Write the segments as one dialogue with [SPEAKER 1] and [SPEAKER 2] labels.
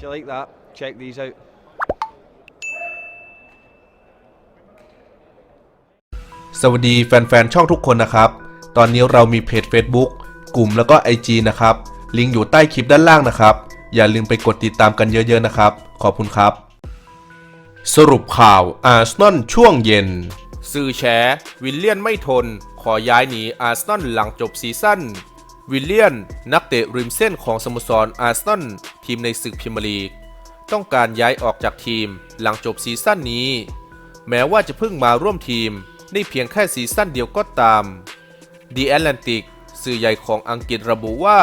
[SPEAKER 1] If you like that, check these out.
[SPEAKER 2] สวัสดีแฟนๆ ช่องทุกคนนะครับ ตอนนี้เรามีเพจ Facebook กลุ่มแล้วก็ IG นะครับ ลิงก์อยู่ใต้คลิปด้านล่างนะครับ อย่าลืมไปกดติดตามกันเยอะๆนะครับ ขอบคุณครับ สรุปข่าวอาร์เซนอลช่วงเย็น สื่อแฉวิลเลียนไม่ทน ขอย้ายหนีอาร์เซนอลหลังจบซีซั่น วิลเลียน นักเตะริมเส้นของสโมสรอาร์เซนอลทีมในศึกพรีเมียร์ลีก ต้องการย้ายออกจากทีมหลังจบซีซั่นนี้ แม้ว่าจะเพิ่งมาร่วมทีมได้เพียงแค่ซีซั่นเดียวก็ตาม The Atlantic สื่อใหญ่ของอังกฤษระบุว่า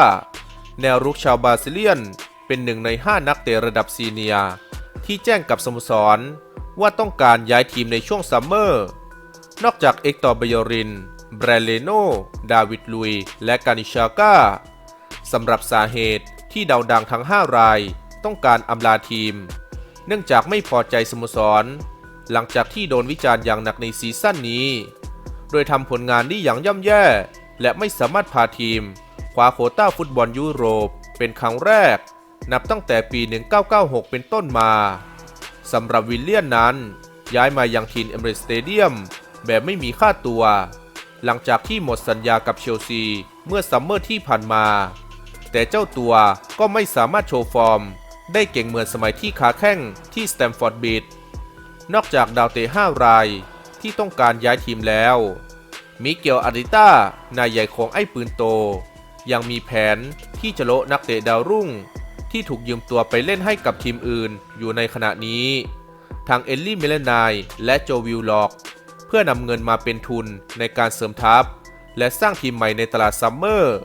[SPEAKER 2] แนวรุกชาวบราซิเลียน เป็นหนึ่งใน 5 นักเตะระดับซีเนียที่แจ้งกับสโมสร ว่าต้องการย้ายทีมในช่วงซัมเมอร์ นอกจากเอกตอร์เบยริน แบรเลโน ดาวิดลุย และกานิชาก้าสำหรับสาเหตุที่ดาวดังทั้ง 5 รายต้องการอำลาทีม เนื่องจากไม่พอใจสโมสร หลังจากที่โดนวิจารณ์อย่างหนักในซีซั่นนี้ โดยทำผลงานได้อย่างย่ำแย่ และไม่สามารถพาทีมคว้าโคต้าฟุตบอลยุโรป เป็นครั้งแรก นับตั้งแต่ปี 1996 เป็นต้นมาสำหรับวิลเลียนนั้น ย้ายมายังทีมเอเมเรสเตเดียม แบบไม่มีค่าตัว หลังจากที่หมดสัญญากับเชลซีเมื่อซัมเมอร์ที่ผ่านมา แต่เจ้าตัวก็ไม่สามารถโชว์ฟอร์ม ได้เก่งเหมือนสมัยที่ขาแข้งที่สแตมฟอร์ดบีดนอกจากดาวเตะ5รายที่ต้องการย้ายทีมแล้ว มิเกลอาริต้านายใหญ่ของไอ้ปืนโต ยังมีแผนที่จะโละนักเตะดาวรุ่ง ที่ถูกยืมตัวไปเล่นให้กับทีมอื่นอยู่ในขณะนี้ ทางเอลลี่เมเลนายและโจวิลล็อก เพื่อนำเงินมาเป็นทุนในการเสริมทัพ และสร้างทีมใหม่ในตลาดซัมเมอร์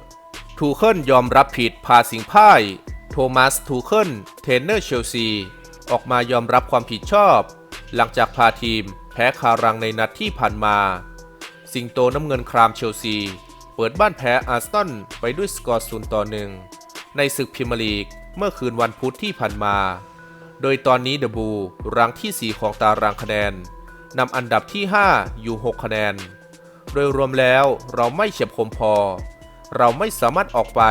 [SPEAKER 2] ทูเคิลยอมรับผิดพาสิงพ่าย โทมัส ทูเคิลเทรนเนอร์เชลซี ออกมายอมรับความผิดชอบ หลังจากพาทีมแพ้คารังในนัดที่ผ่านมา สิงโตน้ำเงินครามเชลซี เปิดบ้านแพ้อาร์เซนไปด้วยสกอร์ศูนย์ต่อหนึ่งในศึกพรีเมียร์ลีกเมื่อคืนวันพุธที่ผ่านมา โดยตอนนี้เดอะบูรังที่ 4 ของตารางคะแนน นำอันดับที่ 5 อยู่ 6 คะแนน โดยรวมแล้วเราไม่เฉียบคมพอ เราไม่สามารถออกไป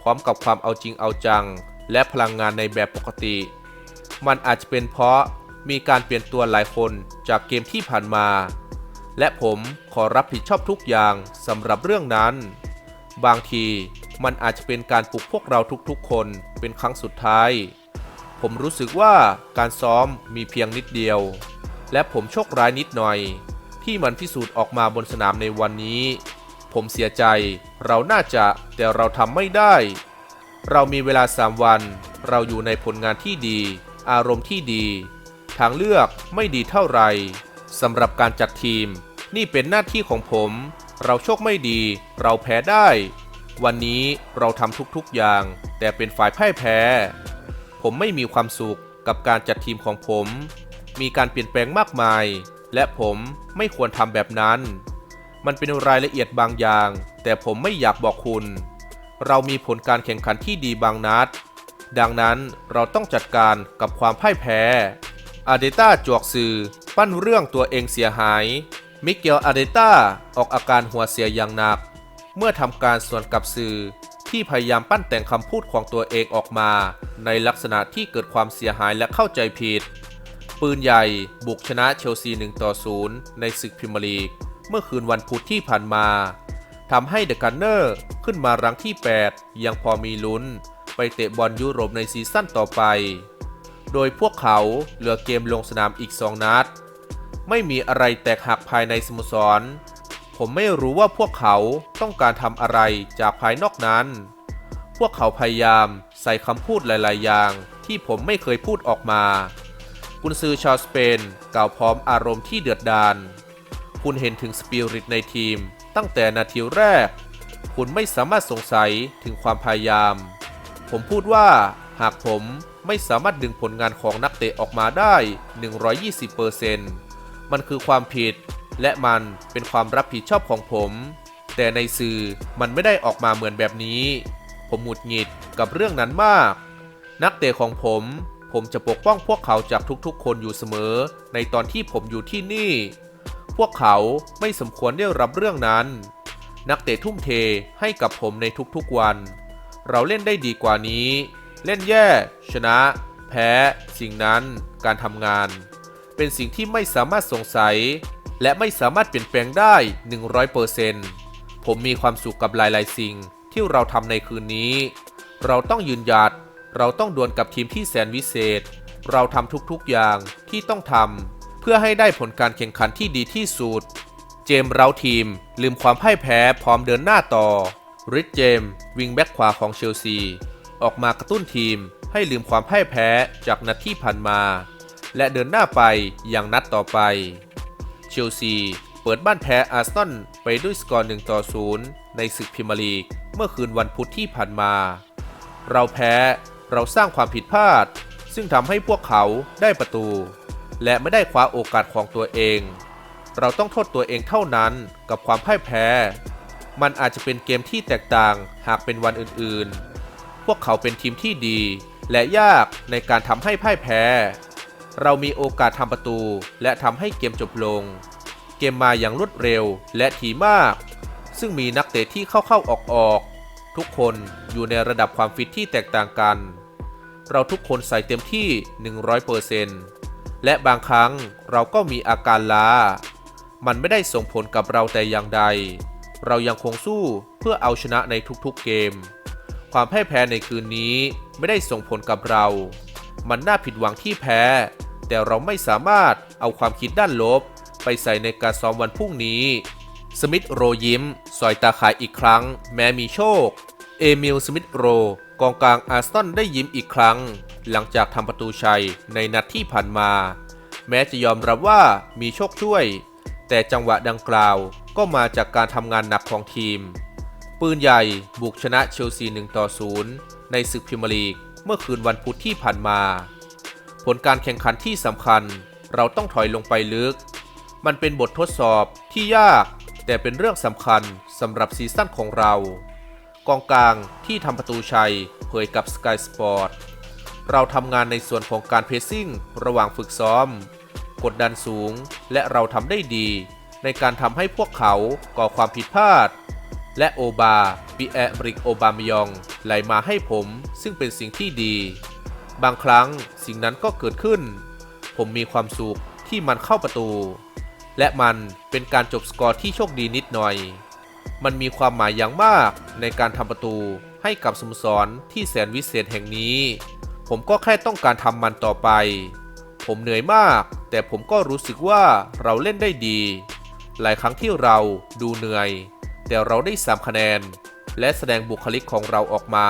[SPEAKER 2] พร้อมกับความเอาจริงเอาจัง และพลังงานในแบบปกติ มันอาจจะเป็นเพราะมีการเปลี่ยนตัวหลายคนจากเกมที่ผ่านมา และผมขอรับผิดชอบทุกอย่างสำหรับเรื่องนั้น บางทีมันอาจจะเป็นการปลุกพวกเราทุกๆ คนเป็นครั้งสุดท้าย ผมรู้สึกว่าการซ้อมมีเพียงนิดเดียว และผมโชคร้ายนิดหน่อย ที่มันพิสูจน์ออกมาบนสนามในวันนี้ ผมเสียใจ เราน่าจะแต่เราทำไม่ได้ เรามีเวลา 3 วัน เราอยู่ในผลงานที่ดี อารมณ์ที่ดี ทางเลือกไม่ดีเท่าไหร่สำหรับการจัดทีม นี่เป็นหน้าที่ของผม เราโชคไม่ดี เราแพ้ได้ วันนี้เราทำทุกๆอย่าง แต่เป็นฝ่ายพ่ายแพ้ ผมไม่มีความสุขกับการจัดทีมของผม มีการเปลี่ยนแปลงมากมาย และผมไม่ควรทำแบบนั้น มันเป็นรายละเอียดบางอย่าง แต่ผมไม่อยากบอกคุณ เรามีผลการแข่งขันที่ดีบางนัด ดังนั้นเราต้องจัดการกับความพ่ายแพ้ อาเดต้าจวกสื่อ ปั้นเรื่องตัวเองเสียหาย มิเกลอาเดต้าออกอาการหัวเสียอย่างหนัก เมื่อทำการส่วนกับสื่อที่พยายามปั้นแต่งคำพูดของตัวเองออกมา ในลักษณะที่เกิดความเสียหายและเข้าใจผิด ปืนใหญ่ บุกชนะเชลซี1ต่อ0ในศึกพรีเมียร์ลีก เมื่อคืนวันพุธที่ผ่านมาทำให้เดอะกันเนอร์ขึ้นมารังที่ 8 ยังพอมีลุ้น ไปเตะบอลยุโรปในซีซั่นต่อไป โดยพวกเขาเหลือเกมลงสนามอีก 2 นัด ไม่มีอะไรแตกหักภายในสโมสร ผมไม่รู้ว่าพวกเขาต้องการทำอะไรจากภายนอกนั้น พวกเขาพยายามใส่คำพูดหลาย ๆ อย่างที่ผมไม่เคยพูดออกมา กุนซือชาวสเปน กล่าวพร้อมอารมณ์ที่เดือดดาล คุณเห็นถึงสปิริตในทีม ตั้งแต่นาทีแรก คุณไม่สามารถสงสัยถึงความพยายาม ผมพูดว่าหากผมไม่สามารถดึงผลงานของนักเตะออกมาได้ 120%มันคือความผิด และมันเป็นความรับผิดชอบของผม แต่ในสื่อมันไม่ได้ออกมาเหมือนแบบนี้ ผมหงุดหงิดกับเรื่องนั้นมาก นักเตะของผม ผมจะปกป้องพวกเขาจากทุกๆ คนอยู่เสมอ ในตอนที่ผมอยู่ที่นี่ พวกเขาไม่สมควรได้รับเรื่องนั้น นักเตะทุ่มเทให้กับผมในทุกๆวัน เราเล่นได้ดีกว่านี้ เล่นแย่ ชนะ แพ้ สิ่งนั้น การทำงาน เป็นสิ่งที่ไม่สามารถสงสัย และไม่สามารถเปลี่ยนแปลงได้ 100%ผมมีความสุขกับหลายๆ สิ่งที่เราทำในคืนนี้ เราต้องยืนหยัด เราต้องดวลกับทีมที่แสนวิเศษ เราทำทุกๆอย่างที่ต้องทำเพื่อให้ได้ผลการแข่งขันที่ดีที่สุด เจมส์เราทีมลืมความพ่ายแพ้พร้อมเดินหน้าต่อริชเจมส์วิงแบ็กขวาของเชลซี ออกมากระตุ้นทีมให้ลืมความพ่ายแพ้จากนัดที่ผ่านมา และเดินหน้าไปอย่างนัดต่อไป เชลซีเปิดบ้านแพ้อาร์เซนอลไปด้วยสกอร์1ต่อ0ในศึกพรีเมียร์ลีกเมื่อคืนวันพุธที่ผ่านมา เราแพ้ เราสร้างความผิดพลาด ซึ่งทำให้พวกเขาได้ประตู และไม่ได้คว้าโอกาสของตัวเอง เราต้องโทษตัวเองเท่านั้นกับความพ่ายแพ้ มันอาจจะเป็นเกมที่แตกต่างหากเป็นวันอื่นๆ พวกเขาเป็นทีมที่ดี และยากในการทำให้พ่ายแพ้ เรามีโอกาสทำประตู และทำให้เกมจบลง เกมมาอย่างรวดเร็วและถี่มาก ซึ่งมีนักเตะที่เข้าๆออกๆทุกคนอยู่ในระดับความฟิตที่แตกต่างกัน เราทุกคนใส่เต็มที่ 100%และบางครั้งเราก็มีอาการล้า มันไม่ได้ส่งผลกับเราแต่อย่างใด เรายังคงสู้เพื่อเอาชนะในทุกๆเกม ความแพ่ายแพ้ในคืนนี้ไม่ได้ส่งผลกับเรา มันน่าผิดหวังที่แพ้ แต่เราไม่สามารถเอาความคิดด้านลบ ไปใส่ในการซ้อมวันพรุ่งนี้ สมิธโรยิ้ม สอยตาขายอีกครั้ง แม้มีโชค เอมิล สมิธโร กองกลางอาร์เซนอลได้ยิ้มอีกครั้ง หลังจากทำประตูชัยในนัดที่ผ่านมา แม้จะยอมรับว่ามีโชคช่วย แต่จังหวะดังกล่าวก็มาจากการทำงานหนักของทีม ปืนใหญ่บุกชนะเชลซี1ต่อ0ในศึกพรีเมียร์ลีกเมื่อคืนวันพุธที่ผ่านมา ผลการแข่งขันที่สำคัญเราต้องถอยลงไปลึก มันเป็นบททดสอบที่ยาก แต่เป็นเรื่องสำคัญสำหรับซีซั่นของเรา กองกลางที่ทำประตูชัยเผยกับ Sky Sport เราทำงานในส่วนของการเพสซิ่งระหว่างฝึกซ้อม กดดันสูงและเราทำได้ดี ในการทำให้พวกเขาก่อความผิดพลาด และโอบาปิแอมริกโอบามยองไหลมาให้ผมซึ่งเป็นสิ่งที่ดี บางครั้งสิ่งนั้นก็เกิดขึ้น ผมมีความสุขที่มันเข้าประตู และมันเป็นการจบสกอร์ที่โชคดีนิดหน่อย มันมีความหมายอย่างมากในการทำประตูให้กับสโมสรที่แสนวิเศษแห่งนี้ ผมก็แค่ต้องการทำมันต่อไป ผมเหนื่อยมาก แต่ผมก็รู้สึกว่าเราเล่นได้ดี หลายครั้งที่เราดูเหนื่อย แต่เราได้ 3 คะแนน และแสดงบุคลิกของเราออกมา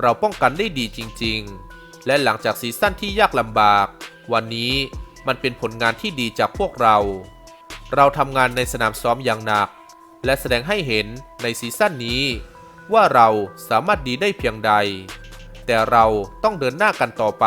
[SPEAKER 2] เราป้องกันได้ดีจริง ๆ และหลังจากซีซั่นที่ยากลำบาก วันนี้มันเป็นผลงานที่ดีจากพวกเรา เราทำงานในสนามซ้อมอย่างหนัก และแสดงให้เห็นในซีซั่นนี้ ว่าเราสามารถดีได้เพียงใด แต่เราต้องเดินหน้ากันต่อไป